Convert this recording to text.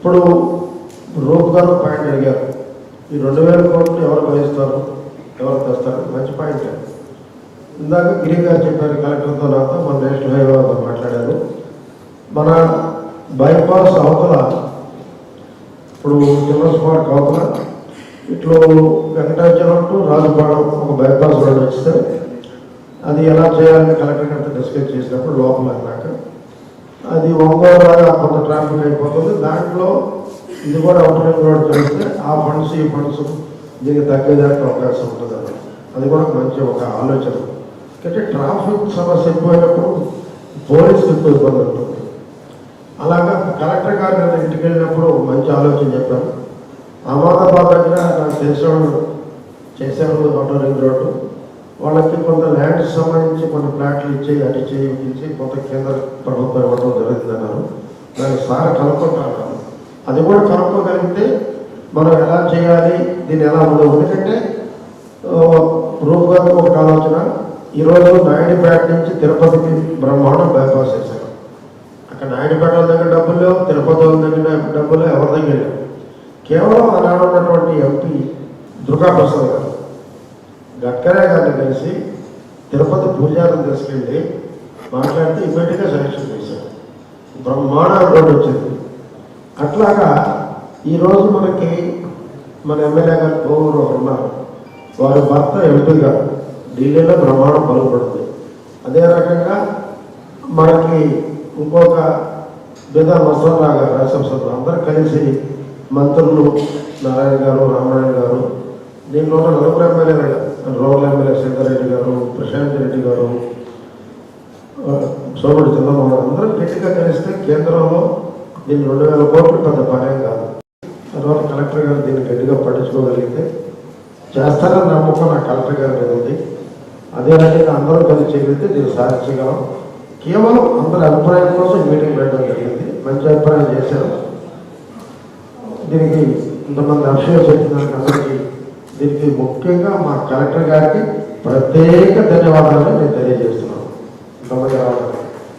ఇప్పుడు రూప్ గారు పాయింట్ అడిగారు. ఈ రెండు వేల కోట్లు ఎవరు భరిస్తారు? ఎవరు తెస్తారు? మంచి పాయింట్ ఇందాక గిరి గారు చెప్పారు కలెక్టర్తో నాతో మన నేషనల్ హైవే మాట్లాడారు. మన బైపాస్ అవతల ఇప్పుడు చిన్నస్పాట్ అవతల ఇట్లు వెంకటాచలం టు రాజుపాలెం ఒక బైపాస్ రోడ్ వస్తే అది ఎలా చేయాలని కలెక్టర్ గారితో డిస్కస్ చేసినప్పుడు లోపల అన్నాక అది ఒంగోలు లాగా కొంత ట్రాఫిక్ అయిపోతుంది. దాంట్లో ఇది కూడా అవుటర్ రింగ్ రోడ్ జరిగితే ఆ ఫండ్స్ ఈ ఫండ్స్ దీనికి తగ్గేదానికి అవకాశం ఉంటుంది అది కూడా మంచి ఒక ఆలోచన. ఎందుకంటే ట్రాఫిక్ సమస్య ఎక్కువైనప్పుడు పోలీసులు ఎక్కువ ఇబ్బంది ఉంటుంది అలాగా కలెక్టర్ గారు నేను ఇంటికి వెళ్ళినప్పుడు మంచి ఆలోచన చెప్పాను అహ్మదాబాద్ దగ్గర నాకు తెలిసేవాళ్ళు చేసేవాళ్ళు అవుటర్ రింగ్ రోడ్డు వాళ్ళకి కొంత ల్యాండ్ సంబంధించి కొన్ని ప్లాట్లు ఇచ్చి అటు చేయించి ఇచ్చి కొంత కేంద్ర ప్రభుత్వం ఇవ్వడం జరుగుతుందన్నారు దాన్ని సార్ కనుక్కుంటాను అది కూడా కనుక్కోగలిగితే మనం ఎలా చేయాలి దీన్ని ఎలా ఉండదు ఎందుకంటే రూప్ ఒక ఆలోచన ఈరోజు నాయుడుపేట నుంచి తిరుపతికి బ్రహ్మాండం బైపాస్ చేశారు. అక్కడ నాయుడుపేట వాళ్ళ దగ్గర డబ్బులు లేవు తిరుపతి వాళ్ళ దగ్గర డబ్బులు ఎవరి దగ్గర లేవు. కేవలం అలా ఉన్నటువంటి ఎంపీ దుర్గాప్రసాద్ గారు గక్కరే గారిని కలిసి తిరుపతి పూజారిని తీసుకెళ్ళి మాట్లాడితే ఇమీడియట్గా సెలక్షన్ చేశారు. బ్రహ్మాండ రోడ్డు వచ్చింది. అట్లాగా ఈరోజు మనకి మన ఎమ్మెల్యే గారు కోవూరు ఉన్నారు. వారి భర్త ఎంపీగా ఢిల్లీలో బ్రహ్మాండం పాల్పడుతుంది. అదే రకంగా మనకి ఇంకొక బిదా మసల్లా గారు రాజ్యసభ అందరూ కలిసి మంత్రులు నారాయణ గారు రామారాయణ గారు దీంట్లో ఉన్న నలుగురు ఎమ్మెల్యేలు రూరల్ ఎమ్మెల్యే శంకరెడ్డి గారు ప్రశాంత్ రెడ్డి గారు ఆ, సోముడు చంద్రబాబు అందరూ గట్టిగా కలిస్తే కేంద్రంలో దీన్ని రెండు వేల కోట్లు పెద్ద పనేం కాదు. తర్వాత కలెక్టర్ గారు దీన్ని గట్టిగా పట్టించుకోగలిగితే చేస్తారని నమ్మకం నా కలెక్టర్ గారి మీద ఉంది. అదే రకంగా అందరూ కలిసి చేయగలిగితే దీన్ని సాధించగలం కేవలం అందరి అభిప్రాయం కోసం మీటింగ్ పెట్టడం జరిగింది. మంచి అభిప్రాయం చేశారు. దీనికి ఇంతమంది అక్షయ చెప్పినానికి అందరికీ దీనికి ముఖ్యంగా మా కలెక్టర్ గారికి ప్రత్యేక ధన్యవాదాలు నేను తెలియజేస్తున్నాను. ఇంతమంది రావడం